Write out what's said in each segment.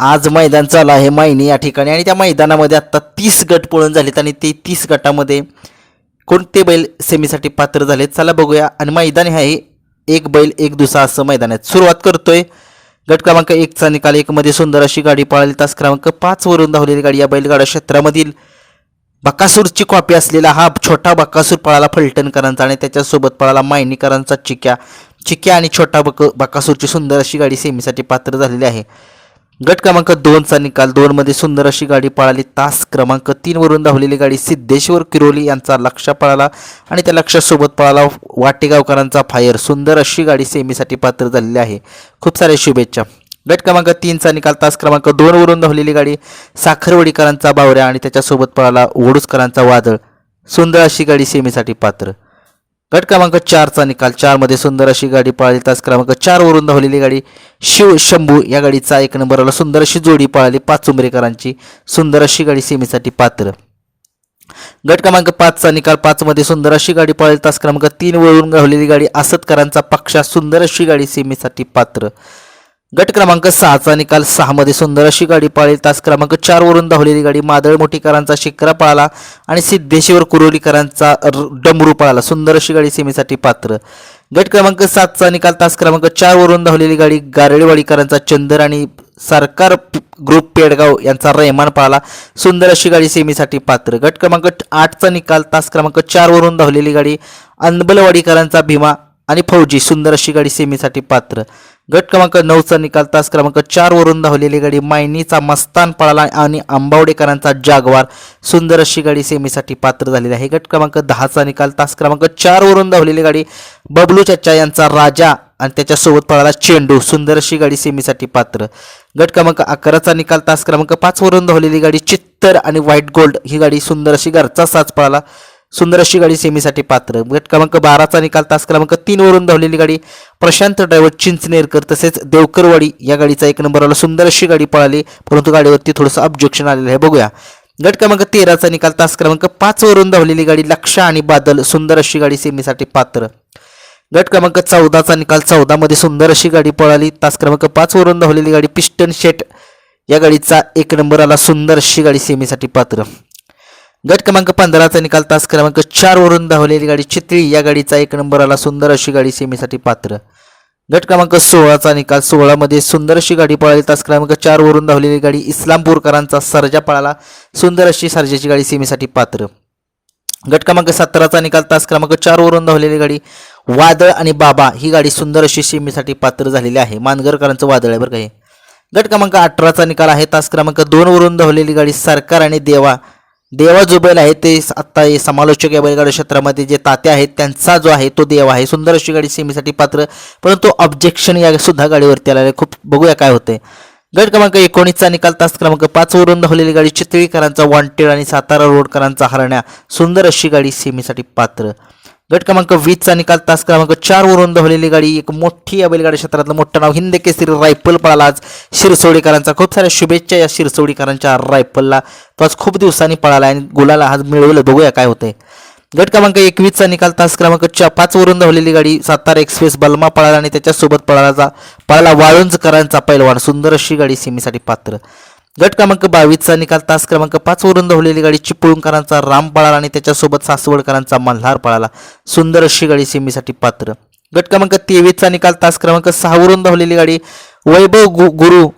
आज मैदान चालू आहे मायनी या ठिकाणी. आणि त्या मैदानामध्ये आत्ता तीस गट पळून झालेत आणि ते तीस गटामध्ये कोणते बैल सेमीसाठी पात्र झालेत? चला बघूया. आणि मैदान हे आहे एक बैल एक दुसरा असं मैदान आहे सुरुवात करतोय. गट क्रमांक एकचा निकाल एकमध्ये सुंदर अशी गाडी पळाली. तास क्रमांक पाच वरून धावलेली गाडी या बैलगाडा क्षेत्रामधील बकासूरची कॉपी असलेला हा छोटा बकासूर पळाला फलटणकरांचा आणि त्याच्यासोबत पळाला मायनीकरांचा चिक्या. चिक्या आणि छोटा बक बकासूरची सुंदर अशी गाडी सेमीसाठी पात्र झालेली आहे. गट क्रमांक दोनचा निकाल. दोनमध्ये सुंदर अशी गाडी पळाली. तास क्रमांक तीनवरून धावलेली गाडी सिद्धेश्वर किरोली यांचा लक्ष पळाला आणि त्या लक्षासोबत पळाला वाटेगावकरांचा फायर सुंदर अशी गाडी सेमीसाठी पात्र झालेली आहे. खूप साऱ्या शुभेच्छा. गट क्रमांक तीनचा निकाल. तास क्रमांक दोनवरून धावलेली गाडी साखरवडीकरांचा बावऱ्या आणि त्याच्यासोबत पळाला वडूसकरांचा वादळ. सुंदर अशी गाडी सेमीसाठी पात्र. गट क्रमांक चारचा निकाल. चारमध्ये सुंदर अशी गाडी पळाली. तास क्रमांक चारवरून धावलेली गाडी शिव शंभू या गाडीचा एक नंबरला सुंदर अशी जोडी पळाली. पाच उमरेकरांची सुंदर अशी गाडी सेमीसाठी पात्र. गट क्रमांक पाचचा निकाल. पाचमध्ये सुंदर अशी गाडी पळाली. तास क्रमांक तीन वरून धावलेली गाडी आसतकरांचा पक्षा सुंदर अशी गाडी सेमीसाठी पात्र. गट क्रमांक सहाचा निकाल सहामध्ये सुंदर अशी गाडी पाळली. तास क्रमांक चारवरून धावलेली गाडी मादळ मोठीकरांचा शिक्रा पाळाला आणि सिद्धेश्वर कुरोलीकरांचा डमरू पाळाला. सुंदर अशी गाडी सेमीसाठी पात्र. गट क्रमांक सातचा निकाल तास क्रमांक चारवरून धावलेली गाडी गारळेवाडीकरांचा चंदर आणि सरकार ग्रुप पेडगाव यांचा रेहमान पाळाला. सुंदर अशी गाडी सेमीसाठी पात्र. गट क्रमांक आठचा निकाल तास क्रमांक चारवरून धावलेली गाडी अनबलवाडीकरांचा भीमा आणि फौजी. सुंदर अशी गाडी सेमीसाठी पात्र. गट क्रमांक नऊचा निकाल तास क्रमांक चारवरून धावलेली गाडी मायनीचा मस्तान पळाला आणि आंबावडेकरांचा जागवार सुंदर अशी गाडी सेमीसाठी पात्र झालेली आहे. गट क्रमांक दहाचा निकाल तास क्रमांक चारवरून धावलेली गाडी बबलू चच्चा यांचा राजा आणि त्याच्यासोबत पळाला चेंडू सुंदर अशी गाडी सेमीसाठी पात्र. गट क्रमांक अकराचा निकाल तास क्रमांक पाचवरून धावलेली गाडी चित्तर आणि व्हाईट गोल्ड ही गाडी सुंदर अशी घरचा साच पळाला. सुंदर अशी गाडी सेमीसाठी पात्र. गट क्रमांक बाराचा निकाल तास क्रमांक तीनवरून धावलेली गाडी प्रशांत ड्रायव्हर चिंचनेरकर तसेच देवकरवाडी या गाडीचा एक नंबरला सुंदर अशी गाडी पळाली. परंतु गाडीवरती थोडंसं ऑब्जेक्शन आलेलं आहे. बघूया. गट क्रमांक तेराचा निकाल तास क्रमांक पाचवरून धावलेली गाडी लक्ष आणि बादल सुंदर अशी गाडी सेमीसाठी पात्र. गट क्रमांक चौदाचा निकाल चौदामध्ये सुंदर अशी गाडी पळाली. तास क्रमांक पाचवरून धावलेली गाडी पिस्टन शेट या गाडीचा एक नंबर आला सुंदर अशी गाडी सेमीसाठी पात्र. गट क्रमांक पंधराचा निकाल तास क्रमांक चारवरून धावलेली गाडी चित्री या गाडीचा एक नंबर आला सुंदर अशी गाडी सेमीसाठी पात्र. गट क्रमांक सोळाचा निकाल सोळामध्ये सुंदर अशी गाडी पळाली. तास क्रमांक चारवरून धावलेली गाडी इस्लामपूरकरांचा सर्जा पळाला. सुंदर अशी सर्जाची गाडी सेमीसाठी पात्र. गट क्रमांक सतराचा निकाल तास क्रमांक चारवरून धावलेली गाडी वादळ आणि बाबा ही गाडी सुंदर अशी सेमीसाठी पात्र झालेली आहे. मानगरकरांचं वादळ आहे बरं का गट क्रमांक अठराचा निकाल आहे. तास क्रमांक दोनवरून धावलेली गाडी सरकार आणि देवा देवा जुबेल आहे ते आत्ता हे समालोचक या बैलगाडी क्षेत्रामध्ये जे ताते आहेत त्यांचा जो आहे तो देव आहे. सुंदर अशी गाडी सेमीसाठी पात्र परंतु ऑब्जेक्शन या सुद्धा गाडीवरती आलेलं आहे खूप बघूया काय होते गट क्रमांक एकोणीसचा निकाल तास क्रमांक पाचवरून धावलेली गाडी चितळीकरांचा वॉन्टेड आणि सातारा रोडकरांचा हरण्या. सुंदर अशी गाडी सेमीसाठी पात्र. गट क्रमांक वीसचा निकाल तास क्रमांक चार वरून धावलेली गाडी एक मोठी या बैलगाडी क्षेत्रातलं मोठं नाव हिंद केसरी रायफल पळाला आज शिरसोडीकरांचा. खूप साऱ्या शुभेच्छा या शिरसोडीकरांच्या रायफलला. तो आज खूप दिवसांनी पळाला आणि गुलाला आज मिळवलं. बघूया काय होतंय. गट क्रमांक एकवीसचा निकाल तास क्रमांक चा पाचवरून धावलेली गाडी सातारा एक्सप्रेस बलमा पळाला आणि त्याच्यासोबत पळाला पळाला वाळुंजकरांचा पैलवान. सुंदर अशी गाडी सीमेसाठी पात्र. गट क्रमांक बावीसचा निकाल तास क्रमांक पाचवरून धावलेली गाडी चिपळूणकरांचा राम पळाला आणि त्याच्यासोबत सासवडकरांचा मल्हार पळाला. सुंदर अशी गाडी सेमीसाठी पात्र. गट क्रमांक तेवीसचा निकाल तास क्रमांक सहावरून धावलेली गाडी वैभव गु गुरु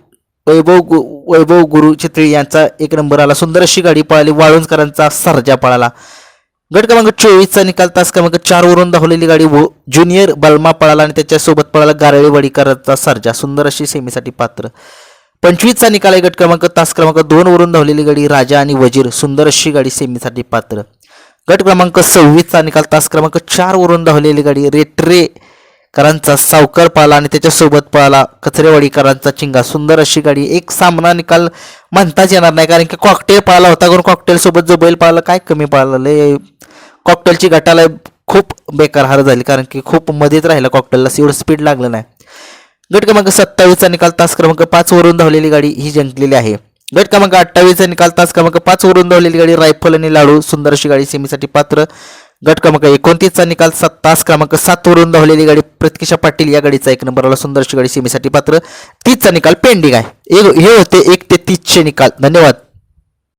वैभव गु वैभव गुरु चित्री यांचा एक नंबर आला. सुंदर अशी गाडी पळाली. वाळुंजकरांचा सर्जा पळाला. गट क्रमांक चोवीसचा निकाल तास क्रमांक चारवरून धावलेली गाडी व ज्युनियर बलमा पळाला आणि त्याच्यासोबत पळाला गारळेवाडीकरांचा सर्जा. सुंदर अशी सेमीसाठी पात्र. पंचवीसचा निकाल आहे. गट क्रमांक तास क्रमांक दोनवरून धावलेली गाडी राजा आणि वजीर सुंदर अशी गाडी सेमीसाठी पात्र. गट क्रमांक सव्वीसचा निकाल तास क्रमांक चारवरून धावलेली गाडी रेट्रे करांचा सावकार पाला आणि त्याच्यासोबत पाला कचरेवाडीकरांचा चिंगा. सुंदर अशी गाडी एक सामना निकाल म्हणताच येणार नाही कारण की कॉकटेल पाळला होता. कारण कॉकटेलसोबत जो बैल पाळला काय कमी पाळलं? कॉकटेलची गटाला खूप बेकार हार झाली कारण की खूप मध्येच राहिला कॉकटेलला एवढं स्पीड लागलं नाही. गट क्रमांक सत्तावीसचा निकाल तास क्रमांक पाच वरून धावलेली गाडी ही जिंकलेली आहे. गट क्रमांक अठ्ठावीसचा निकाल तास क्रमांक पाच वरून धावलेली गाडी रायफल आणि लाडू सुंदर अशी गाडी सेमीसाठी पात्र. गट क्रमांक एकोणतीसचा निकाल सात तास क्रमांक सातवरून धावलेली गाडी प्रतीक्षा पाटील या गाडीचा एक नंबरला सुंदरशी गाडी सेमीसाठी पात्र. तीसचा निकाल पेंडिंग आहे. हे होते एक ते तीसचे निकाल. धन्यवाद.